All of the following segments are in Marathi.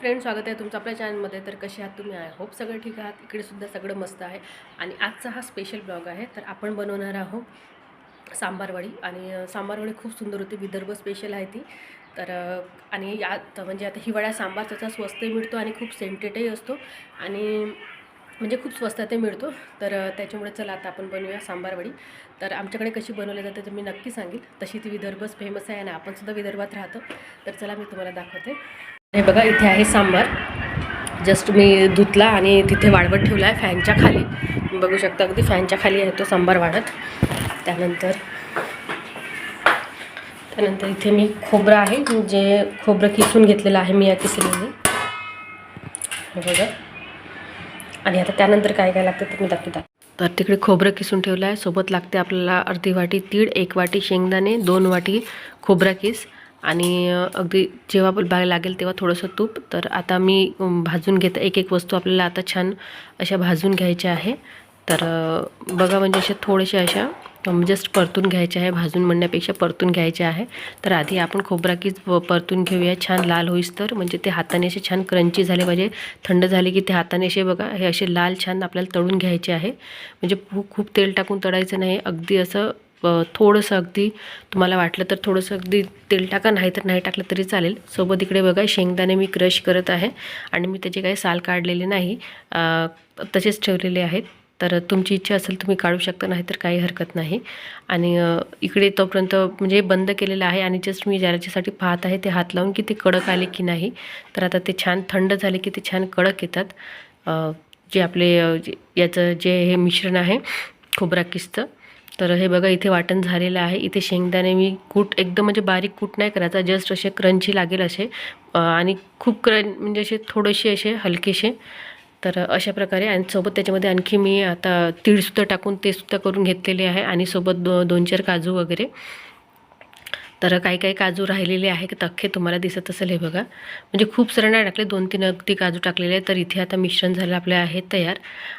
फ्रेंड स्वागत आहे तुमचं आपल्या चॅनलमध्ये. तर कसे आहात तुम्ही? आय होप सगळं ठीक आहात. इकडे सुद्धा सगळं मस्त आहे. आणि आजचा हा स्पेशल ब्लॉग आहे. तर आपण बनवणार आहोत सांबारवडी. आणि सांबारवडी खूप सुंदर होती. विदर्भ स्पेशल आहे ती. तर आणि यात म्हणजे आता हिवाळ्या सांबार त्याचा स्वस्तही मिळतो आणि खूप सेंटेडही असतो. आणि म्हणजे खूप स्वस्तात मिळतो. तर त्याच्यामुळे चला आता आपण बनवूया सांबारवडी. तर आमच्याकडे कशी बनवली जाते तर मी नक्की सांगेल. तशी ती विदर्भच फेमस आहे आणि आपणसुद्धा विदर्भात राहतो. तर चला मी तुम्हाला दाखवते. हे बघा इथे आहे सांबार. जस्ट मी धुतला आणि तिथे वाळवत ठेवला आहे फॅनच्या खाली. तुम्ही बघू शकता अगदी फॅनच्या खाली आहे तो सांबार वाढत त्यानंतर त्यानंतर इथे मी खोबरं आहे जे खोबरं किसून घेतलेलं आहे मी या किसणीने बघा. आणि आता त्यानंतर काय काय लागतं ते मी दाखवते. तर तिकडे खोबरं किसून ठेवलं आहे सोबत लागते आपल्याला अर्धी वाटी तीळ एक वाटी शेंगदाणे दोन वाटी खोबरा किस आणि अगदी जेव्हा पण लागेल तेव्हा थोडंसं तूप. तर आता मी भाजून घेता एक एक वस्तू आपल्याला आता छान अशा भाजून घ्यायच्या आहे. तर बघा म्हणजे अशा थोड्याशा अशा म्हणजे जस्ट परतून घ्यायच्या आहे भाजून म्हणण्यापेक्षा परतून घ्यायच्या आहे. तर आधी आपण खोबराकीच परतून घेऊया छान लाल होईस तर. म्हणजे ते हाताने असे छान क्रंची झाले पाहिजे. थंड झाले की ते हाताने असे बघा हे असे लाल छान आपल्याला तळून घ्यायचे आहे. म्हणजे खूप खूप तेल टाकून तळायचं नाही. अगदी असं थोडंसं अगदी तुम्हाला वाटलं तर थोडंसं अगदी तेल टाका नाही तर नाही टाकलं तरी चालेल. सोबत इकडे बघा शेंगदाणे मी क्रश करत आहे आणि मी त्याचे काही साल काढलेले नाही. तसेच ठेवलेले आहेत. तर तुमची इच्छा असेल तुम्ही काढू शकता नाही तर काही हरकत नाही. आणि इकडे तोपर्यंत म्हणजे बंद केलेलं आहे आणि जस्ट मी ज्याच्यासाठी पाहत आहे ते हात लावून की ते कडक आले की नाही. तर आता ते छान थंड झाले की ते छान कडक येतात. जे आपले याचं जे हे मिश्रण आहे खोबरा किस्त तर हे बघा इथे वाटण झालेलं आहे. इथे शेंगदाणे मी कूट एकदम म्हणजे बारीक कूट नाही करायचा जस्ट असे क्रंची लागेल असे. आणि खूप क्रं म्हणजे असे थोडेसे असे हलकेसे. तर अशा प्रकारे आणि सोबत त्याच्यामध्ये आणखी मी आता तीळसुद्धा टाकून ते सुद्धा करून घेतलेले आहे. आणि सोबत दो दोन चार काजू वगैरे. तर काही काही काजू राहिलेले आहे की तख्खे तुम्हाला दिसत असेल हे बघा. म्हणजे खूप सारे नाही टाकले दोन तीन अगदी काजू टाकलेले आहेत तर इथे आता मिश्रण झालं आपले आहे तयार.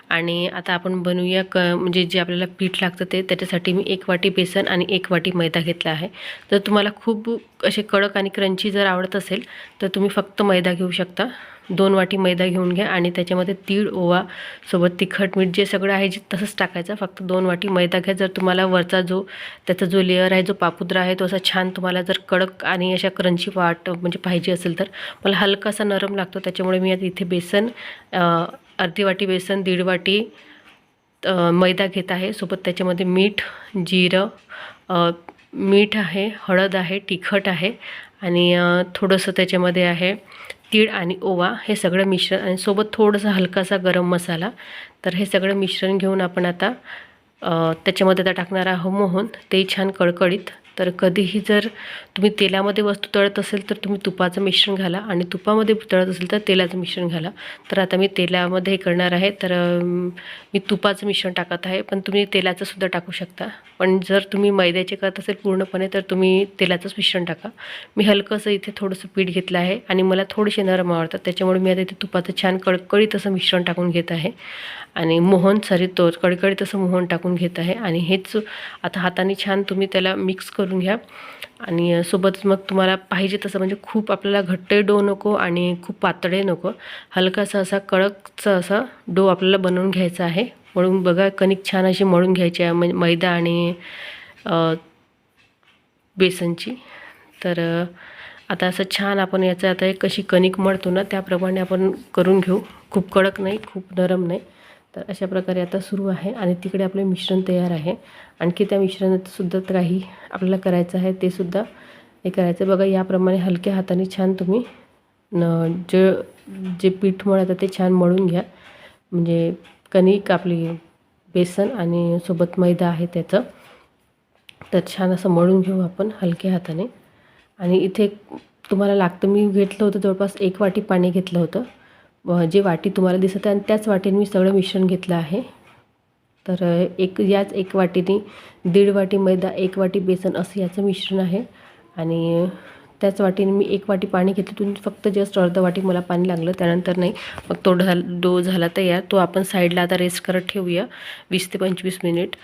आणि आता आपण बनवूया क म्हणजे जे आपल्याला पीठ लागतं ते त्याच्यासाठी मी एक वाटी बेसन आणि एक वाटी मैदा घेतला आहे. तर तुम्हाला खूप असे कडक आणि क्रंची जर आवडत असेल तर तुम्ही फक्त मैदा घेऊ शकता. दोन वाटी मैदा घेऊन घ्या आणि त्याच्यामध्ये तीळ ओवा सोबत तिखट मीठ जे सगळं आहे जे तसंच टाकायचं. फक्त दोन वाटी मैदा घ्या. जर तुम्हाला वरचा जो त्याचा जो लेअर आहे जो पापुद्रा आहे तो असा छान तुम्हाला जर कडक आणि अशा क्रंची वाट म्हणजे पाहिजे असेल तर. मला हलकासा नरम लागतो त्याच्यामुळे मी आता इथे बेसन अर्धी वाटी बेसन दीड वाटी मैदा घेत आहे. सोबत त्याच्यामध्ये मीठ जिरं मीठ आहे हळद आहे तिखट आहे आणि थोडंसं त्याच्यामध्ये आहे तीळ आणि ओवा हे सगळं मिश्रण आणि सोबत थोडंसं हलकासा गरम मसाला. तर हे सगळं मिश्रण घेऊन आपण आता त्याच्यामध्ये आता टाकणार आहो मोहन. तेही छान कळकळीत तर कधीही जर तुम्ही तेलामध्ये वस्तू तळत असेल तर तुम्ही तुपाचं मिश्रण घाला आणि तुपामध्ये तळत असेल तर तेलाचं मिश्रण घाला. तर आता मी तेलामध्ये हे करणार आहे. तर मी तुपाचं मिश्रण टाकत आहे. पण तुम्ही तेलाचंसुद्धा टाकू शकता. पण जर तुम्ही मैद्याचे करत असेल पूर्णपणे तर तुम्ही तेलाचंच मिश्रण टाका. मी हलकंसं इथे थोडंसं पीठ घेतलं आहे आणि मला थोडेसे नरम आवडतात. त्याच्यामुळे मी आता इथे तुपाचं छान कडकडीत असं मिश्रण टाकून घेत आहे. आणि मोहन सॉरी तो कडकडीत असं मोहन टाकून घेत आहे. आणि हेच आता हाताने छान तुम्ही त्याला मिक्स करून करून घ्या. आणि सोबतच मग तुम्हाला पाहिजे तसं म्हणजे खूप आपल्याला घट्टही डो नको आणि खूप पातळही नको. हलकासा असा कडकचा असा डो आपल्याला बनवून घ्यायचा आहे. मळून बघा कणिक छान अशी मळून घ्यायची आहे. म्हणजे मैदा आणि बेसनची. तर आता असं छान आपण याचं आता एक कशी कणिक मळतो ना त्याप्रमाणे आपण करून घेऊ. खूप कडक नाही खूप नरम नाही. तर अशा प्रकारे आता सुरू आहे आणि तिकडे आपले मिश्रण तयार आहे. आणखी त्या मिश्रणातसुद्धा काही आपल्याला करायचं आहे ते सुद्धा हे करायचं. बघा याप्रमाणे हलक्या हाताने छान तुम्ही न जे जे पीठ मळतं ते छान मळून घ्या. म्हणजे कणिक आपली बेसन आणि सोबत मैदा आहे त्याचं. तर छान असं मळून घेऊ आपण हलक्या हाताने. आणि इथे तुम्हाला लागतं मी घेतलं होतं जवळपास एक वाटी पाणी घेतलं होतं. जे वाटी तुम्हाला दिसत आहे आणि त्याच वाटीने मी सगळं मिश्रण घेतलं आहे. तर एक याच एक वाटीने दीड वाटी मैदा एक वाटी बेसन असं याचं मिश्रण आहे. आणि त्याच वाटीने मी एक वाटी पाणी घेतलं. तुम्ही फक्त जस्ट अर्ध वाटी मला पाणी लागलं. त्यानंतर नाही मग तो ढा डो झाला तयार तो आपण साईडला आता रेस्ट करत ठेवूया. वीस ते पंचवीस मिनिट.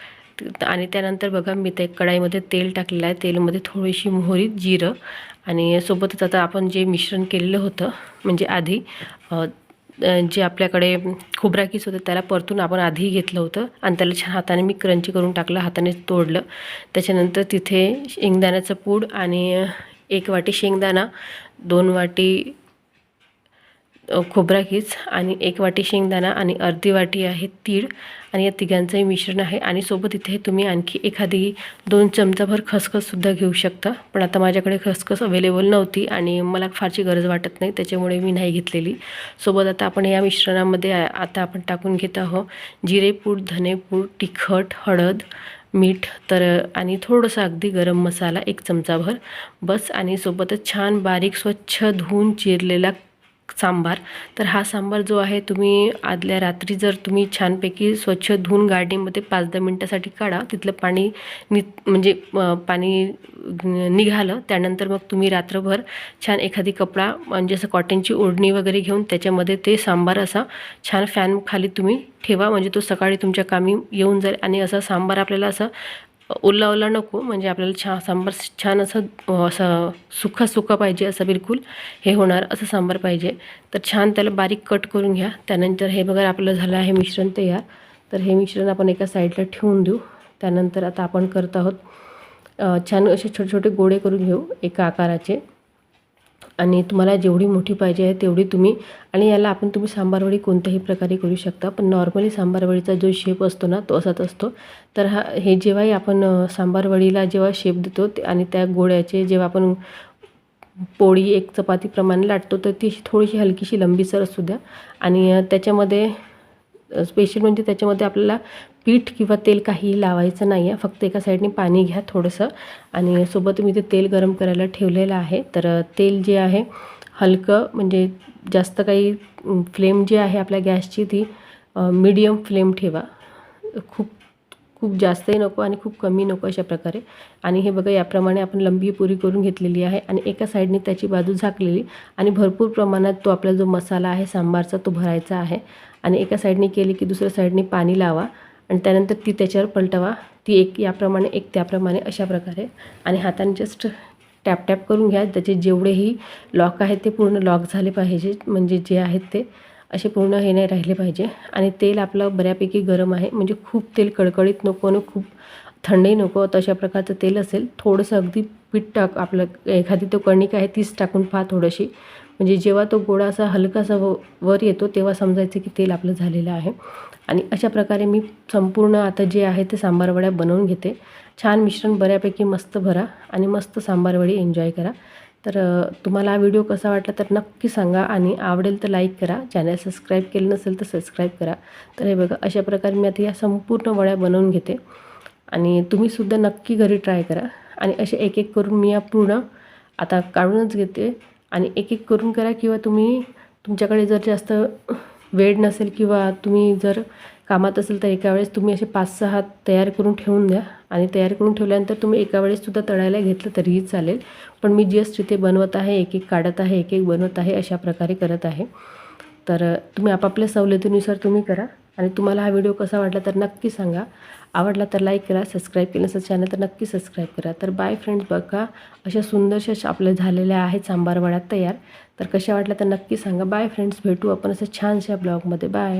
आणि त्यानंतर बघा मी ते कढाईमध्ये तेल टाकलेलं आहे. तेलमध्ये थोडीशी मोहरी जिरं. आणि सोबतच आता आपण जे मिश्रण केलेलं होतं म्हणजे आधी जे आपल्याकडे खोबराकीस होतं त्याला परतून आपण आधी घेतलं होतं आणि त्याला छान हाताने मी क्रंची करून टाकलं हाताने तोडलं. त्याच्यानंतर तिथे शेंगदाण्याचं पूड आणि एक वाटी शेंगदाणा दोन वाटी खोबरा कीच आणि एक वाटी शेंगदाणा आणि अर्धी वाटी आहे तीळ आणि या तिघांचंही मिश्रण आहे. आणि सोबत इथे तुम्ही आणखी एखादी दोन चमचाभर खसखससुद्धा घेऊ शकता. पण आता माझ्याकडे खसखस अवेलेबल नव्हती आणि मला फारशी गरज वाटत नाही त्याच्यामुळे मी नाही घेतलेली. सोबत आता आपण या मिश्रणामध्ये आता आपण टाकून घेत आहोत जिरेपूड धनेपूड तिखट हळद मीठ तर आणि थोडंसं अगदी गरम मसाला एक चमचाभर. बस आणि सोबतच छान बारीक स्वच्छ धुवून चिरलेला सांबार. तर हा सांबार जो आहे तुम्ही आदल्या रात्री जर तुम्ही छानपैकी स्वच्छ धुवून गार्डनिंगमध्ये पाच दहा मिनटासाठी काढा तिथलं पाणी नि म्हणजे पाणी निघालं त्यानंतर मग तुम्ही रात्रभर छान एखादी कपडा म्हणजे असं कॉटनची ओढणी वगैरे घेऊन त्याच्यामध्ये ते सांबार असा छान फॅन खाली तुम्ही ठेवा. म्हणजे तो सकाळी तुमच्या कामी येऊन जाईल आणि असा सांबार आपल्याला असं ओला ओला नको म्हणजे आपल्याला छान सांबार छान असं असं सुखा सुखा पाहिजे असं बिलकुल हे होणार असं सांबार पाहिजे. तर छान त्याला बारीक कट करून घ्या. त्यानंतर हे बघा आपलं झालं आहे मिश्रण तयार. तर हे मिश्रण आपण एका साईडला ठेवून देऊ. त्यानंतर आता आपण करत आहोत छान असे छोटे छोटे गोळे करून घेऊ एका आकाराचे. आणि तुम्हाला जेवढी मोठी पाहिजे आहे तेवढी तुम्ही आणि याला आपण तुम्ही सांबारवडी कोणत्याही प्रकारे करू शकता. पण नॉर्मली सांबारवडीचा जो शेप असतो ना तो असाच असतो. तर हा हे जेव्हाही आपण सांबारवडीला जेव्हा शेप देतो आणि त्या गोळ्याचे जेव्हा आपण पोळी एक चपातीप्रमाणे लाटतो तर ती थोडीशी हलकीशी लंबीसर असू द्या. आणि त्याच्यामध्ये स्पेशल म्हणजे त्याच्यामध्ये आपल्याला पीठ किंवा तेल काहीही लावायचं नाही आहे फक्त एका साईडने पाणी घ्या थोडंसं. आणि सोबत मी ते तेल गरम करायला ठेवलेलं आहे. तर तेल जे आहे हलकं म्हणजे जास्त काही फ्लेम जी आहे आपल्या गॅसची ती मीडियम फ्लेम ठेवा. खूप खूप जास्तही नको आणि खूप कमी नको अशा प्रकारे. आणि हे बघा याप्रमाणे आपण लंबी पुरी करून घेतलेली आहे आणि एका साईडने त्याची बाजू झाकलेली. आणि भरपूर प्रमाणात तो आपला जो मसाला आहे सांबारचा तो भरायचा आहे. आणि एका साईडने केली की दुसऱ्या साईडने पाणी लावा आणि त्यानंतर ती त्याच्यावर पलटवा. ती एक याप्रमाणे एक त्याप्रमाणे अशा प्रकारे. आणि हाताने जस्ट टॅप टॅप करून घ्या. त्याचे जेवढेही लॉक आहेत ते पूर्ण लॉक झाले पाहिजे. म्हणजे जे आहेत ते असे पूर्ण हे नाही राहिले पाहिजे. आणि तेल आपलं बऱ्यापैकी गरम आहे. म्हणजे खूप तेल कडकडीत नको आणि खूप थंडही नको. तशा प्रकारचं तेल असेल थोडंसं अगदी पीठ टाक आपलं एखादी तो कणिक आहे तीच टाकून पहा थोडीशी. म्हणजे जेव्हा तो गोळा असा हलकासा व वर येतो तेव्हा समजायचं की तेल आपलं झालेलं आहे. आणि अशा प्रकारे मी संपूर्ण आता जे आहे ते सांबारवड्या बनवून घेते. छान मिश्रण बऱ्यापैकी मस्त भरा आणि मस्त सांबारवडी एन्जॉय करा. तर तुम्हाला हा व्हिडिओ कसा वाटला तर नक्की सांगा आणि आवडेल तर लाईक करा. चॅनल सबस्क्राईब केलं नसेल तर सबस्क्राईब करा. तर हे बघा अशा प्रकारे मी आता या संपूर्ण वड्या बनवून घेते. आणि तुम्हीसुद्धा नक्की घरी ट्राय करा. आणि असे एक एक करून मी या पूर्ण आता काढूनच घेते. आणि एक एक करून करा किंवा तुम्ही तुमच्याकडे जर जास्त वेळ नसेल किंवा तुम्ही जर कामात असेल तर एका वेळेस तुम्ही असे पाच सहा तयार करून ठेवून द्या. आणि तयार करून ठेवल्यानंतर तुम्ही एका वेळेससुद्धा तळायला घेतलं तरीही चालेल. पण मी जस्ट इथे बनवत आहे एक एक काढत आहे एक एक बनवत आहे अशा प्रकारे करत आहे. तर तुम्ही आपापल्या सवलतीनुसार तुम्ही करा. आणि तुम्हाला हा व्हिडिओ कसा वाटला तर नक्की सांगा. आवडला तर लाईक करा सबस्क्राईब केलं नसेल चॅनल तर नक्की सबस्क्राईब करा. तर बाय फ्रेंड्स बघा अशा सुंदरशा आपल्या झालेल्या आहेत सांबार वड्या तयार. तर कशा वाटल्या तर नक्की सांगा. बाय फ्रेंड्स भेटू आपण असं छानशा ब्लॉगमध्ये बाय